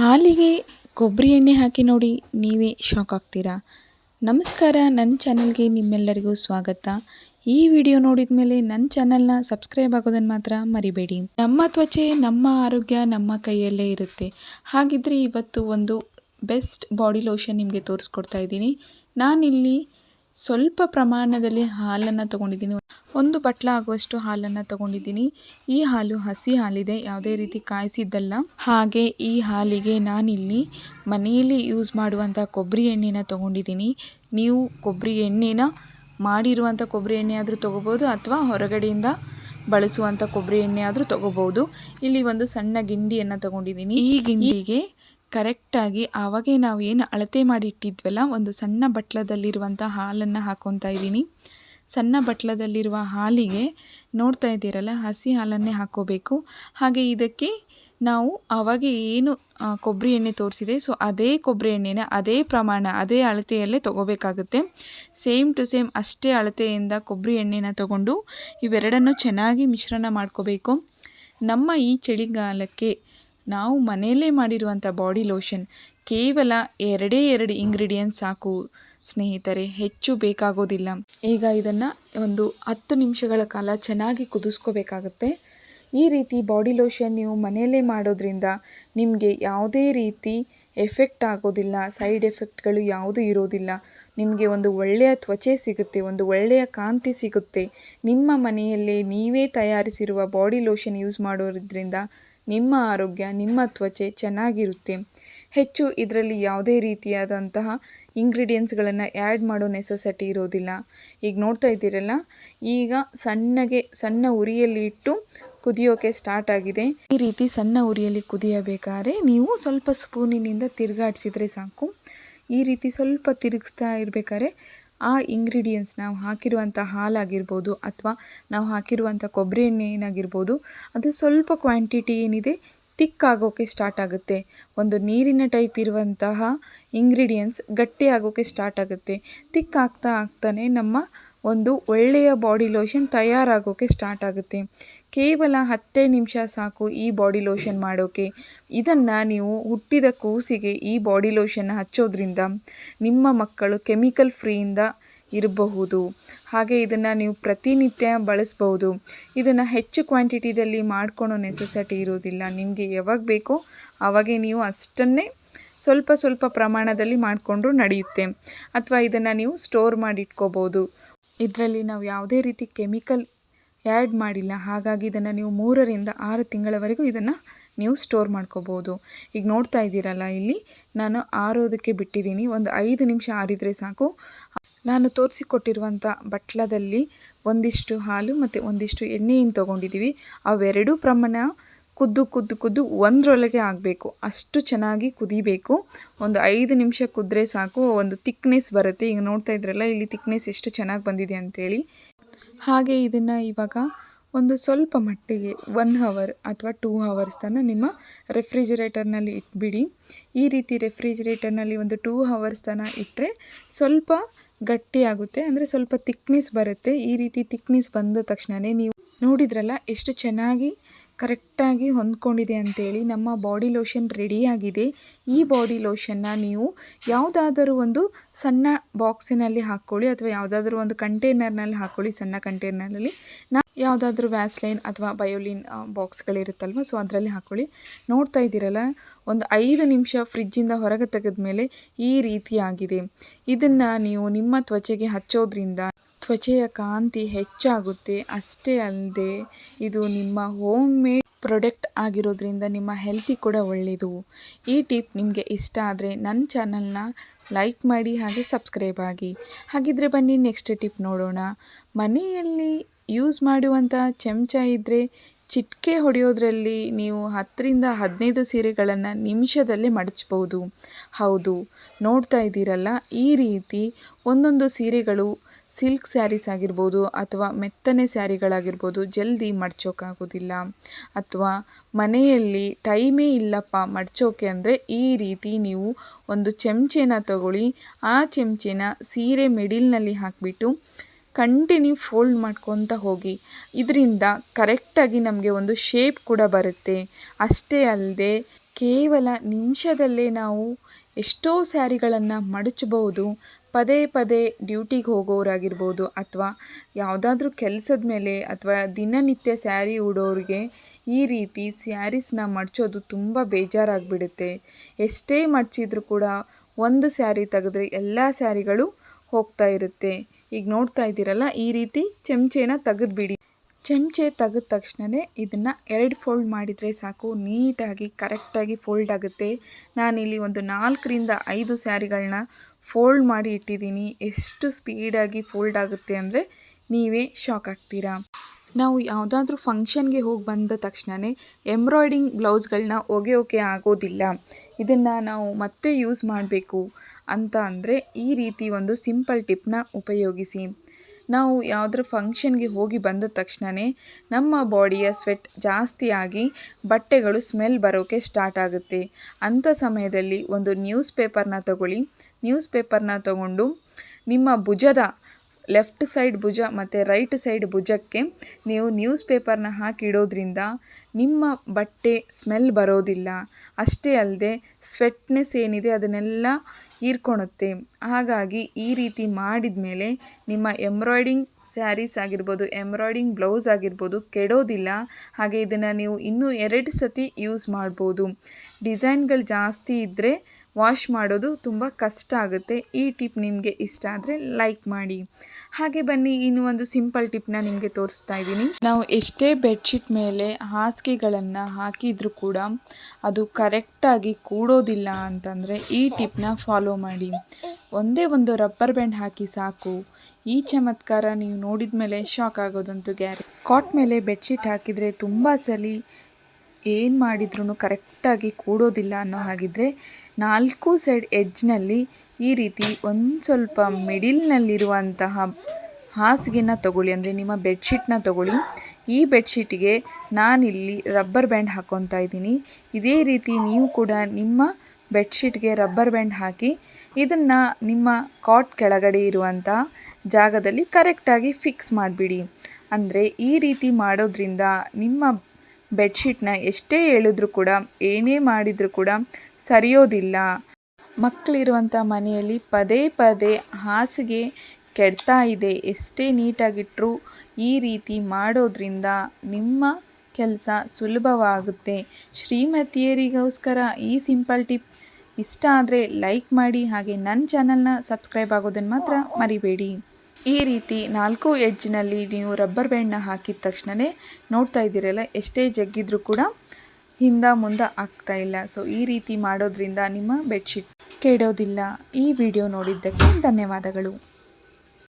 ಹಾಲಿಗೆ ಕೊಬ್ಬರಿ ಎಣ್ಣೆ ಹಾಕಿ ನೋಡಿ ನೀವೇ ಶಾಕ್ ಆಗ್ತೀರಾ? ನಮಸ್ಕಾರ ನನ್ನ ಚಾನಲ್ಗೆ ನಿಮ್ಮೆಲ್ಲರಿಗೂ ಸ್ವಾಗತ. ಈ ವಿಡಿಯೋ ನೋಡಿದ ಮೇಲೆ ನನ್ನ ಚಾನಲ್ನ ಸಬ್ಸ್ಕ್ರೈಬ್ ಆಗೋದನ್ನು ಮಾತ್ರ ಮರಿಬೇಡಿ. ನಮ್ಮ ತ್ವಚೆ, ನಮ್ಮ ಆರೋಗ್ಯ, ನಮ್ಮ ಕೈಯಲ್ಲೇ ಇರುತ್ತೆ. ಹಾಗಿದ್ರೆ ಇವತ್ತು ಒಂದು ಬೆಸ್ಟ್ ಬಾಡಿ ಲೋಷನ್ ನಿಮಗೆ ತೋರಿಸ್ಕೊಡ್ತಾ ಇದ್ದೀನಿ. ನಾನಿಲ್ಲಿ ಸ್ವಲ್ಪ ಪ್ರಮಾಣದಲ್ಲಿ ಹಾಲನ್ನು ತೊಗೊಂಡಿದ್ದೀನಿ. ಒಂದು ಬಟ್ಲ ಆಗುವಷ್ಟು ಹಾಲನ್ನು ತಗೊಂಡಿದ್ದೀನಿ. ಈ ಹಾಲು ಹಸಿ ಹಾಲಿದೆ, ಯಾವುದೇ ರೀತಿ ಕಾಯಿಸಿದ್ದಲ್ಲ. ಹಾಗೆ ಈ ಹಾಲಿಗೆ ನಾನಿಲ್ಲಿ ಮನೆಯಲ್ಲಿ ಯೂಸ್ ಮಾಡುವಂಥ ಕೊಬ್ಬರಿ ಎಣ್ಣೆನ ತೊಗೊಂಡಿದ್ದೀನಿ. ನೀವು ಕೊಬ್ಬರಿ ಎಣ್ಣೆನ ಮಾಡಿರುವಂಥ ಕೊಬ್ಬರಿ ಎಣ್ಣೆ ಆದರೂ ತೊಗೋಬೋದು ಅಥವಾ ಹೊರಗಡೆಯಿಂದ ಬಳಸುವಂಥ ಕೊಬ್ಬರಿ ಎಣ್ಣೆ ಆದರೂ ತೊಗೋಬೋದು. ಇಲ್ಲಿ ಒಂದು ಸಣ್ಣ ಗಿಂಡಿಯನ್ನು ತಗೊಂಡಿದ್ದೀನಿ. ಈ ಗಿಂಡಿಗೆ ಕರೆಕ್ಟಾಗಿ ಆವಾಗೇ ನಾವು ಏನು ಅಳತೆ ಮಾಡಿ ಇಟ್ಟಿದ್ವಲ್ಲ ಒಂದು ಸಣ್ಣ ಬಟ್ಲದಲ್ಲಿರುವಂಥ ಹಾಲನ್ನು ಹಾಕ್ಕೊತಾ ಇದ್ದೀನಿ. ಸಣ್ಣ ಬಟ್ಲದಲ್ಲಿರುವ ಹಾಲಿಗೆ ನೋಡ್ತಾ ಇದ್ದೀರಲ್ಲ, ಹಸಿ ಹಾಲನ್ನೇ ಹಾಕ್ಕೋಬೇಕು. ಹಾಗೆ ಇದಕ್ಕೆ ನಾವು ಆವಾಗ ಏನು ಕೊಬ್ಬರಿ ಎಣ್ಣೆ ತೋರಿಸಿದೆ. ಸೊ, ಅದೇ ಕೊಬ್ಬರಿ ಎಣ್ಣೆನ ಅದೇ ಪ್ರಮಾಣ, ಅದೇ ಅಳತೆಯಲ್ಲೇ ತೊಗೋಬೇಕಾಗುತ್ತೆ. ಸೇಮ್ ಟು ಸೇಮ್ ಅಷ್ಟೇ ಅಳತೆಯಿಂದ ಕೊಬ್ಬರಿ ಎಣ್ಣೆನ ತಗೊಂಡು ಇವೆರಡನ್ನು ಚೆನ್ನಾಗಿ ಮಿಶ್ರಣ ಮಾಡ್ಕೋಬೇಕು. ನಮ್ಮ ಈ ಚಳಿಗಾಲಕ್ಕೆ ನಾವು ಮನೆಯಲ್ಲೇ ಮಾಡಿರುವಂಥ ಬಾಡಿ ಲೋಷನ್ ಕೇವಲ ಎರಡೇ ಎರಡು ಇಂಗ್ರೀಡಿಯೆಂಟ್ಸ್ ಸಾಕು ಸ್ನೇಹಿತರೆ, ಹೆಚ್ಚು ಬೇಕಾಗೋದಿಲ್ಲ. ಈಗ ಇದನ್ನು ಒಂದು ಹತ್ತು ನಿಮಿಷಗಳ ಕಾಲ ಚೆನ್ನಾಗಿ ಕುದಿಸ್ಕೋಬೇಕಾಗತ್ತೆ. ಈ ರೀತಿ ಬಾಡಿ ಲೋಷನ್ ನೀವು ಮನೆಯಲ್ಲೇ ಮಾಡೋದ್ರಿಂದ ನಿಮಗೆ ಯಾವುದೇ ರೀತಿ ಎಫೆಕ್ಟ್ ಆಗೋದಿಲ್ಲ, ಸೈಡ್ ಎಫೆಕ್ಟ್ಗಳು ಯಾವುದೂ ಇರೋದಿಲ್ಲ. ನಿಮಗೆ ಒಂದು ಒಳ್ಳೆಯ ತ್ವಚೆ ಸಿಗುತ್ತೆ, ಒಂದು ಒಳ್ಳೆಯ ಕಾಂತಿ ಸಿಗುತ್ತೆ. ನಿಮ್ಮ ಮನೆಯಲ್ಲೇ ನೀವೇ ತಯಾರಿಸಿರುವ ಬಾಡಿ ಲೋಷನ್ ಯೂಸ್ ಮಾಡೋದ್ರಿಂದ ನಿಮ್ಮ ಆರೋಗ್ಯ, ನಿಮ್ಮ ತ್ವಚೆ ಚೆನ್ನಾಗಿರುತ್ತೆ. ಹೆಚ್ಚು ಇದರಲ್ಲಿ ಯಾವುದೇ ರೀತಿಯಾದಂತಹ ಇಂಗ್ರೀಡಿಯೆಂಟ್ಸ್ಗಳನ್ನು ಆ್ಯಡ್ ಮಾಡೋ ನೆಸೆಸಿಟಿ ಇರೋದಿಲ್ಲ. ಈಗ ನೋಡ್ತಾ ಇದ್ದೀರಲ್ಲ, ಈಗ ಸಣ್ಣಗೆ ಸಣ್ಣ ಉರಿಯಲ್ಲಿ ಇಟ್ಟು ಕುದಿಯೋಕೆ ಸ್ಟಾರ್ಟ್ ಆಗಿದೆ. ಈ ರೀತಿ ಸಣ್ಣ ಉರಿಯಲ್ಲಿ ಕುದಿಯಬೇಕಾದ್ರೆ ನೀವು ಸ್ವಲ್ಪ ಸ್ಪೂನಿನಿಂದ ತಿರುಗಾಡಿಸಿದ್ರೆ ಸಾಕು. ಈ ರೀತಿ ಸ್ವಲ್ಪ ತಿರುಗಿಸ್ತಾ ಇರಬೇಕಾದ್ರೆ ಆ ಇಂಗ್ರೀಡಿಯೆಂಟ್ಸ್ ನಾವು ಹಾಕಿರುವಂಥ ಹಾಲಾಗಿರ್ಬೋದು ಅಥವಾ ನಾವು ಹಾಕಿರುವಂಥ ಕೊಬ್ಬರಿ ಎಣ್ಣೆ ಏನಾಗಿರ್ಬೋದು, ಅದು ಸ್ವಲ್ಪ ಕ್ವಾಂಟಿಟಿ ಏನಿದೆ ತಿಕ್ ಆಗೋಕ್ಕೆ ಸ್ಟಾರ್ಟ್ ಆಗುತ್ತೆ. ಒಂದು ನೀರಿನ ಟೈಪ್ ಇರುವಂತಹ ಇಂಗ್ರೀಡಿಯೆಂಟ್ಸ್ ಗಟ್ಟಿ ಆಗೋಕ್ಕೆ ಸ್ಟಾರ್ಟ್ ಆಗುತ್ತೆ. ತಿಕ್ ಆಗ್ತಾ ಆಗ್ತಾನೆ ನಮ್ಮ ಒಂದು ಒಳ್ಳೆಯ ಬಾಡಿ ಲೋಷನ್ ತಯಾರಾಗೋಕ್ಕೆ ಸ್ಟಾರ್ಟ್ ಆಗುತ್ತೆ. ಕೇವಲ ಹತ್ತೇ ನಿಮಿಷ ಸಾಕು ಈ ಬಾಡಿ ಲೋಷನ್ ಮಾಡೋಕ್ಕೆ ಇದನ್ನು ನೀವು ಹುಟ್ಟಿದ ಕೂಸಿಗೆ ಈ ಬಾಡಿ ಲೋಷನ್ನ ಹಚ್ಚೋದ್ರಿಂದ ನಿಮ್ಮ ಮಕ್ಕಳು ಕೆಮಿಕಲ್ ಫ್ರೀಯಿಂದ ಇರಬಹುದು. ಹಾಗೆ ಇದನ್ನು ನೀವು ಪ್ರತಿನಿತ್ಯ ಬಳಸ್ಬೋದು ಇದನ್ನು ಹೆಚ್ಚು ಕ್ವಾಂಟಿಟಿದಲ್ಲಿ ಮಾಡ್ಕೊಳ್ಳೋ ನೆಸೆಸಿಟಿ ಇರೋದಿಲ್ಲ. ನಿಮಗೆ ಯಾವಾಗ ಬೇಕೋ ಆವಾಗೇ ನೀವು ಅಷ್ಟನ್ನೇ ಸ್ವಲ್ಪ ಸ್ವಲ್ಪ ಪ್ರಮಾಣದಲ್ಲಿ ಮಾಡಿಕೊಂಡ್ರೂ ನಡೆಯುತ್ತೆ. ಅಥವಾ ಇದನ್ನು ನೀವು ಸ್ಟೋರ್ ಮಾಡಿ ಇಟ್ಕೋಬೋದು ಇದರಲ್ಲಿ ನಾವು ಯಾವುದೇ ರೀತಿ ಕೆಮಿಕಲ್ ಆ್ಯಡ್ ಮಾಡಿಲ್ಲ. ಹಾಗಾಗಿ ಇದನ್ನು ನೀವು ಮೂರರಿಂದ ಆರು ತಿಂಗಳವರೆಗೂ ಇದನ್ನು ನೀವು ಸ್ಟೋರ್ ಮಾಡ್ಕೋಬೋದು. ಈಗ ನೋಡ್ತಾ ಇದ್ದೀರಲ್ಲ, ಇಲ್ಲಿ ನಾನು ಆರೋದಕ್ಕೆ ಬಿಟ್ಟಿದ್ದೀನಿ. ಒಂದು ಐದು ನಿಮಿಷ ಆರಿದರೆ ಸಾಕು. ನಾನು ತೋರಿಸಿಕೊಟ್ಟಿರುವಂಥ ಬಟ್ಲದಲ್ಲಿ ಒಂದಿಷ್ಟು ಹಾಲು ಮತ್ತು ಒಂದಿಷ್ಟು ಎಣ್ಣೆಯನ್ನು ತೊಗೊಂಡಿದ್ದೀವಿ. ಅವೆರಡೂ ಪ್ರಮಾಣ ಕುದ್ದು ಕುದ್ದು ಕುದ್ದು ಒಂದರೊಳಗೆ ಆಗಬೇಕು. ಅಷ್ಟು ಚೆನ್ನಾಗಿ ಕುದಿಬೇಕು. ಒಂದು ಐದು ನಿಮಿಷ ಕುದ್ರೆ ಸಾಕು. ಒಂದು ತಿಕ್ನೆಸ್ ಬರುತ್ತೆ. ಈಗ ನೋಡ್ತಾ ಇದ್ರಲ್ಲ, ಇಲ್ಲಿ ತಿಕ್ನೆಸ್ ಎಷ್ಟು ಚೆನ್ನಾಗಿ ಬಂದಿದೆ ಅಂಥೇಳಿ ಹಾಗೆ ಇದನ್ನು ಇವಾಗ ಒಂದು ಸ್ವಲ್ಪ ಮಟ್ಟಿಗೆ ಒನ್ ಹವರ್ ಅಥವಾ ಟೂ ಹವರ್ಸ್ ತನಕ ನಿಮ್ಮ ರೆಫ್ರಿಜಿರೇಟರ್ನಲ್ಲಿ ಇಟ್ಬಿಡಿ. ಈ ರೀತಿ ರೆಫ್ರಿಜಿರೇಟರ್ನಲ್ಲಿ ಒಂದು ಟೂ ಹವರ್ಸ್ ತನಕ ಇಟ್ಟರೆ ಸ್ವಲ್ಪ ಗಟ್ಟಿಯಾಗುತ್ತೆ ಅಂದರೆ ಸ್ವಲ್ಪ ತಿಕ್ನೆಸ್ ಬರುತ್ತೆ. ಈ ರೀತಿ ತಿಕ್ನೆಸ್ ಬಂದ ತಕ್ಷಣವೇ ನೀವು ನೋಡಿದ್ರಲ್ಲ, ಎಷ್ಟು ಚೆನ್ನಾಗಿ ಕರೆಕ್ಟಾಗಿ ಹೊಂದ್ಕೊಂಡಿದೆ ಅಂತೇಳಿ ನಮ್ಮ ಬಾಡಿ ಲೋಷನ್ ರೆಡಿಯಾಗಿದೆ ಈ ಬಾಡಿ ಲೋಷನ್ನ ನೀವು ಯಾವುದಾದರೂ ಒಂದು ಸಣ್ಣ ಬಾಕ್ಸಿನಲ್ಲಿ ಹಾಕ್ಕೊಳ್ಳಿ ಅಥವಾ ಯಾವುದಾದ್ರೂ ಒಂದು ಕಂಟೈನರ್ನಲ್ಲಿ ಹಾಕ್ಕೊಳ್ಳಿ. ಸಣ್ಣ ಕಂಟೈನರ್ನಲ್ಲಿ ನಾ ಯಾವುದಾದ್ರೂ ವ್ಯಾಸ್ಲೈನ್ ಅಥವಾ ಬಯೋಲಿನ್ ಬಾಕ್ಸ್ಗಳಿರುತ್ತಲ್ವ? ಸೊ, ಅದರಲ್ಲಿ ಹಾಕ್ಕೊಳ್ಳಿ. ನೋಡ್ತಾ ಇದ್ದೀರಲ್ಲ, ಒಂದು ಐದು ನಿಮಿಷ ಫ್ರಿಜ್ಜಿಂದ ಹೊರಗೆ ತೆಗೆದ ಮೇಲೆ ಈ ರೀತಿಯಾಗಿದೆ. ಇದನ್ನು ನೀವು ನಿಮ್ಮ ತ್ವಚೆಗೆ ಹಚ್ಚೋದ್ರಿಂದ ತ್ವಚೆಯ ಕಾಂತಿ ಹೆಚ್ಚಾಗುತ್ತೆ. ಅಷ್ಟೇ ಅಲ್ಲದೆ, ಇದು ನಿಮ್ಮ ಹೋಮ್ ಮೇಡ್ ಪ್ರಾಡಕ್ಟ್ ಆಗಿರೋದ್ರಿಂದ ನಿಮ್ಮ ಹೆಲ್ತಿ ಕೂಡ ಒಳ್ಳೆಯದು ಈ ಟಿಪ್ ನಿಮಗೆ ಇಷ್ಟ ಆದರೆ ನನ್ನ ಚಾನಲ್ನ ಲೈಕ್ ಮಾಡಿ ಹಾಗೆ ಸಬ್ಸ್ಕ್ರೈಬ್ ಆಗಿ. ಹಾಗಿದ್ರೆ ಬನ್ನಿ, ನೆಕ್ಸ್ಟ್ ಟಿಪ್ ನೋಡೋಣ. ಮನೆಯಲ್ಲಿ ಯೂಸ್ ಮಾಡುವಂಥ ಚಮಚ ಇದ್ದರೆ ಚಿಟಿಕೆ ಹೊಡೆಯೋದ್ರಲ್ಲಿ ನೀವು ಹತ್ತರಿಂದ ಹದಿನೈದು ಸೀರೆಗಳನ್ನು ನಿಮಿಷದಲ್ಲೇ ಮಡಚ್ಬೋದು ಹೌದು, ನೋಡ್ತಾ ಇದ್ದೀರಲ್ಲ, ಈ ರೀತಿ ಒಂದೊಂದು ಸೀರೆಗಳು ಸಿಲ್ಕ್ ಸ್ಯಾರೀಸ್ ಆಗಿರ್ಬೋದು ಅಥವಾ ಮೆತ್ತನೆ ಸ್ಯಾರಿಗಳಾಗಿರ್ಬೋದು ಜಲ್ದಿ ಮಡ್ಚೋಕ್ಕಾಗೋದಿಲ್ಲ ಅಥವಾ ಮನೆಯಲ್ಲಿ ಟೈಮೇ ಇಲ್ಲಪ್ಪ ಮಡ್ಚೋಕೆ ಅಂದರೆ ಈ ರೀತಿ ನೀವು ಒಂದು ಚಮಚೆನ ತಗೊಳ್ಳಿ, ಆ ಚಮಚೆನ ಸೀರೆ ಮಿಡಿಲ್ನಲ್ಲಿ ಹಾಕಿಬಿಟ್ಟು ಕಂಟಿನ್ಯೂ ಫೋಲ್ಡ್ ಮಾಡ್ಕೊತ ಹೋಗಿ. ಇದರಿಂದ ಕರೆಕ್ಟಾಗಿ ನಮಗೆ ಒಂದು ಶೇಪ್ ಕೂಡ ಬರುತ್ತೆ. ಅಷ್ಟೇ ಅಲ್ಲದೆ ಕೇವಲ ನಿಮಿಷದಲ್ಲೇ ನಾವು ಎಷ್ಟೋ ಸ್ಯಾರಿಗಳನ್ನು ಮಡಚಬಹುದು, ಪದೇ ಪದೇ ಡ್ಯೂಟಿಗೆ ಹೋಗೋರಾಗಿರ್ಬೋದು ಅಥವಾ ಯಾವುದಾದ್ರೂ ಕೆಲಸದ ಮೇಲೆ ಅಥವಾ ದಿನನಿತ್ಯ ಸ್ಯಾರಿ ಉಡೋರಿಗೆ ಈ ರೀತಿ ಸ್ಯಾರೀಸ್ನ ಮಡಚೋದು ತುಂಬ ಬೇಜಾರಾಗಿಬಿಡುತ್ತೆ. ಎಷ್ಟೇ ಮಡಚಿದ್ರೂ ಕೂಡ ಒಂದು ಸ್ಯಾರಿ ತೆಗೆದ್ರೆ ಎಲ್ಲ ಸ್ಯಾರಿಗಳು ಹೋಗ್ತಾ ಇರುತ್ತೆ. ಈಗ ನೋಡ್ತಾ ಇದ್ದೀರಲ್ಲ, ಈ ರೀತಿ ಚಮಚೆನ ತೆಗೆದುಬಿಡಿ. ಚಮಚೆ ತೆಗೆದ ತಕ್ಷಣವೇ ಇದನ್ನು ಎರಡು ಫೋಲ್ಡ್ ಮಾಡಿದರೆ ಸಾಕು, ನೀಟಾಗಿ ಕರೆಕ್ಟಾಗಿ ಫೋಲ್ಡ್ ಆಗುತ್ತೆ. ನಾನಿಲ್ಲಿ ಒಂದು ನಾಲ್ಕರಿಂದ ಐದು ಸ್ಯಾರಿಗಳನ್ನ ಫೋಲ್ಡ್ ಮಾಡಿ ಇಟ್ಟಿದ್ದೀನಿ. ಎಷ್ಟು ಸ್ಪೀಡಾಗಿ ಫೋಲ್ಡ್ ಆಗುತ್ತೆ ಅಂದರೆ ನೀವೇ ಶಾಕ್ ಆಗ್ತೀರಾ? ನಾವು ಯಾವುದಾದ್ರೂ ಫಂಕ್ಷನ್ಗೆ ಹೋಗಿ ಬಂದ ತಕ್ಷಣವೇ ಎಂಬ್ರಾಯ್ಡಿಂಗ್ ಬ್ಲೌಸ್ಗಳನ್ನ ಒಗೆಯೋಕೆ ಆಗೋದಿಲ್ಲ. ಇದನ್ನು ನಾವು ಮತ್ತೆ ಯೂಸ್ ಮಾಡಬೇಕು ಅಂತ ಅಂದರೆ ಈ ರೀತಿ ಒಂದು ಸಿಂಪಲ್ ಟಿಪ್ನ ಉಪಯೋಗಿಸಿ. ನಾವು ಯಾವುದ್ರ ಫಂಕ್ಷನ್ಗೆ ಹೋಗಿ ಬಂದ ತಕ್ಷಣವೇ ನಮ್ಮ ಬಾಡಿಯ ಸ್ವೆಟ್ ಜಾಸ್ತಿಯಾಗಿ ಬಟ್ಟೆಗಳು ಸ್ಮೆಲ್ ಬರೋಕ್ಕೆ ಸ್ಟಾರ್ಟ್ ಆಗುತ್ತೆ. ಅಂಥ ಸಮಯದಲ್ಲಿ ಒಂದು ನ್ಯೂಸ್ ಪೇಪರ್ನ ತಗೊಳ್ಳಿ. ನ್ಯೂಸ್ ಪೇಪರ್ನ ತಗೊಂಡು ನಿಮ್ಮ ಭುಜದ ಲೆಫ್ಟ್ ಸೈಡ್ ಭುಜ ಮತ್ತು ರೈಟ್ ಸೈಡ್ ಭುಜಕ್ಕೆ ನೀವು ನ್ಯೂಸ್ ಪೇಪರ್ನ ಹಾಕಿಡೋದ್ರಿಂದ ನಿಮ್ಮ ಬಟ್ಟೆ ಸ್ಮೆಲ್ ಬರೋದಿಲ್ಲ. ಅಷ್ಟೇ ಅಲ್ಲದೆ ಸ್ವೆಟ್ನೆಸ್ ಏನಿದೆ ಅದನ್ನೆಲ್ಲ ಹೀರ್ಕೊಳುತ್ತೆ ಹಾಗಾಗಿ ಈ ರೀತಿ ಮಾಡಿದ ಮೇಲೆ ನಿಮ್ಮ ಎಂಬ್ರಾಯ್ಡಿಂಗ್ ಸ್ಯಾರೀಸ್ ಆಗಿರ್ಬೋದು ಎಂಬ್ರಾಯ್ಡಿಂಗ್ ಬ್ಲೌಸ್ ಆಗಿರ್ಬೋದು ಕೆಡೋದಿಲ್ಲ. ಹಾಗೆ ಇದನ್ನು ನೀವು ಇನ್ನೂ ಎರಡು ಸತಿ ಯೂಸ್ ಮಾಡ್ಬೋದು. ಡಿಸೈನ್ಗಳು ಜಾಸ್ತಿ ಇದ್ದರೆ ವಾಶ್ ಮಾಡೋದು ತುಂಬ ಕಷ್ಟ ಆಗುತ್ತೆ. ಈ ಟಿಪ್ ನಿಮಗೆ ಇಷ್ಟ ಆದರೆ ಲೈಕ್ ಮಾಡಿ. ಹಾಗೆ ಬನ್ನಿ, ಇನ್ನು ಒಂದು ಸಿಂಪಲ್ ಟಿಪ್ನ ನಿಮಗೆ ತೋರಿಸ್ತಾ ಇದ್ದೀನಿ. ನಾವು ಎಷ್ಟೇ ಬೆಡ್ಶೀಟ್ ಮೇಲೆ ಹಾಸಿಗೆಗಳನ್ನು ಹಾಕಿದರೂ ಕೂಡ ಅದು ಕರೆಕ್ಟಾಗಿ ಕೂಡೋದಿಲ್ಲ ಅಂತಂದರೆ ಈ ಟಿಪ್ನ ಫಾಲೋ ಮಾಡಿ. ಒಂದೇ ಒಂದು ರಬ್ಬರ್ ಬ್ಯಾಂಡ್ ಹಾಕಿ ಸಾಕು. ಈ ಚಮತ್ಕಾರ ನೀವು ನೋಡಿದ ಮೇಲೆ ಶಾಕ್ ಆಗೋದಂತೂ ಗ್ಯಾರೆ. ಕಾಟ್ ಮೇಲೆ ಬೆಡ್ಶೀಟ್ ಹಾಕಿದರೆ ತುಂಬ ಸಲ ಏನು ಮಾಡಿದ್ರೂ ಕರೆಕ್ಟಾಗಿ ಕೂಡೋದಿಲ್ಲ ಅನ್ನೋ ಹಾಗಿದ್ರೆ ನಾಲ್ಕು ಸೈಡ್ ಎಡ್ಜ್ನಲ್ಲಿ ಈ ರೀತಿ ಒಂದು ಸ್ವಲ್ಪ ಮಿಡಿಲ್ನಲ್ಲಿರುವಂತಹ ಹಾಸಿಗೆನ ತಗೊಳ್ಳಿ, ಅಂದರೆ ನಿಮ್ಮ ಬೆಡ್ಶೀಟ್ನ ತಗೊಳ್ಳಿ. ಈ ಬೆಡ್ಶೀಟಿಗೆ ನಾನಿಲ್ಲಿ ರಬ್ಬರ್ ಬ್ಯಾಂಡ್ ಹಾಕ್ಕೊತಾ ಇದ್ದೀನಿ. ಇದೇ ರೀತಿ ನೀವು ಕೂಡ ನಿಮ್ಮ ಬೆಡ್ಶೀಟ್ಗೆ ರಬ್ಬರ್ ಬ್ಯಾಂಡ್ ಹಾಕಿ ಇದನ್ನು ನಿಮ್ಮ ಕಾಟ್ ಕೆಳಗಡೆ ಇರುವಂಥ ಜಾಗದಲ್ಲಿ ಕರೆಕ್ಟಾಗಿ ಫಿಕ್ಸ್ ಮಾಡಿಬಿಡಿ. ಅಂದರೆ ಈ ರೀತಿ ಮಾಡೋದ್ರಿಂದ ನಿಮ್ಮ ಬೆಡ್ಶೀಟ್ನ ಎಷ್ಟೇ ಹೇಳಿದ್ರು ಕೂಡ, ಏನೇ ಮಾಡಿದರೂ ಕೂಡ ಸರಿಯೋದಿಲ್ಲ. ಮಕ್ಕಳಿರುವಂಥ ಮನೆಯಲ್ಲಿ ಪದೇ ಪದೇ ಹಾಸಿಗೆ ಕೆಡ್ತಾ ಇದೆ. ಎಷ್ಟೇ ನೀಟಾಗಿಟ್ಟರೂ ಈ ರೀತಿ ಮಾಡೋದ್ರಿಂದ ನಿಮ್ಮ ಕೆಲಸ ಸುಲಭವಾಗುತ್ತೆ. ಶ್ರೀಮತಿಯರಿಗೋಸ್ಕರ ಈ ಸಿಂಪಲ್ ಟಿಪ್. ಇಷ್ಟ ಆದರೆ ಲೈಕ್ ಮಾಡಿ ಹಾಗೆ ನನ್ನ ಚಾನಲ್ನ ಸಬ್ಸ್ಕ್ರೈಬ್ ಆಗೋದನ್ನು ಮಾತ್ರ ಮರಿಬೇಡಿ. ಈ ರೀತಿ ನಾಲ್ಕು ಎಡ್ಜ್ನಲ್ಲಿ ನೀವು ರಬ್ಬರ್ ಬ್ಯಾಂಡ್ನ ಹಾಕಿದ ತಕ್ಷಣವೇ ನೋಡ್ತಾ ಇದ್ದೀರಲ್ಲ, ಎಷ್ಟೇ ಜಗ್ಗಿದ್ರೂ ಕೂಡ ಹಿಂದ ಮುಂದೆ ಆಗ್ತಾ ಇಲ್ಲ. ಸೊ ಈ ರೀತಿ ಮಾಡೋದ್ರಿಂದ ನಿಮ್ಮ ಬೆಡ್ಶೀಟ್ ಕೆಡೋದಿಲ್ಲ. ಈ ವಿಡಿಯೋ ನೋಡಿದ್ದಕ್ಕೆ ಧನ್ಯವಾದಗಳು.